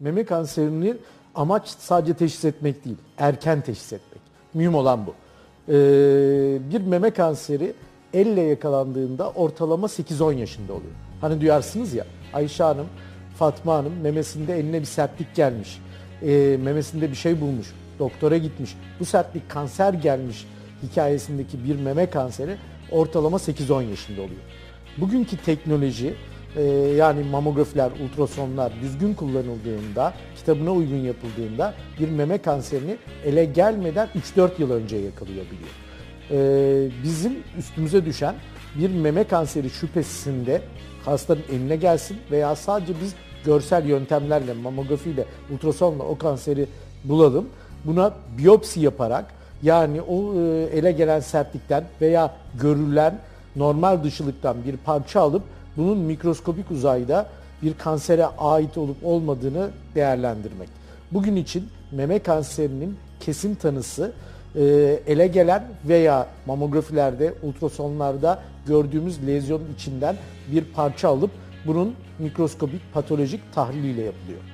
Meme kanserini amaç sadece teşhis etmek değil, erken teşhis etmek. Mühim olan bu. Ee, bir meme kanseri elle yakalandığında ortalama 8-10 yaşında oluyor. Hani duyarsınız ya Ayşe Hanım, Fatma Hanım memesinde eline bir sertlik gelmiş. Ee, memesinde bir şey bulmuş. Doktora gitmiş. Bu sertlik kanser gelmiş hikayesindeki bir meme kanseri ortalama 8-10 yaşında oluyor. Bugünkü teknoloji e, yani mamografiler, ultrasonlar düzgün kullanıldığında, kitabına uygun yapıldığında bir meme kanserini ele gelmeden 3-4 yıl önce yakalayabiliyor. E, bizim üstümüze düşen bir meme kanseri şüphesinde hastanın eline gelsin veya sadece biz görsel yöntemlerle, mamografiyle, ultrasonla o kanseri bulalım. Buna biyopsi yaparak yani o e, ele gelen sertlikten veya görülen normal dışılıktan bir parça alıp bunun mikroskopik uzayda bir kansere ait olup olmadığını değerlendirmek. Bugün için meme kanserinin kesin tanısı e, ele gelen veya mamografilerde, ultrasonlarda gördüğümüz lezyonun içinden bir parça alıp bunun mikroskopik patolojik tahliliyle yapılıyor.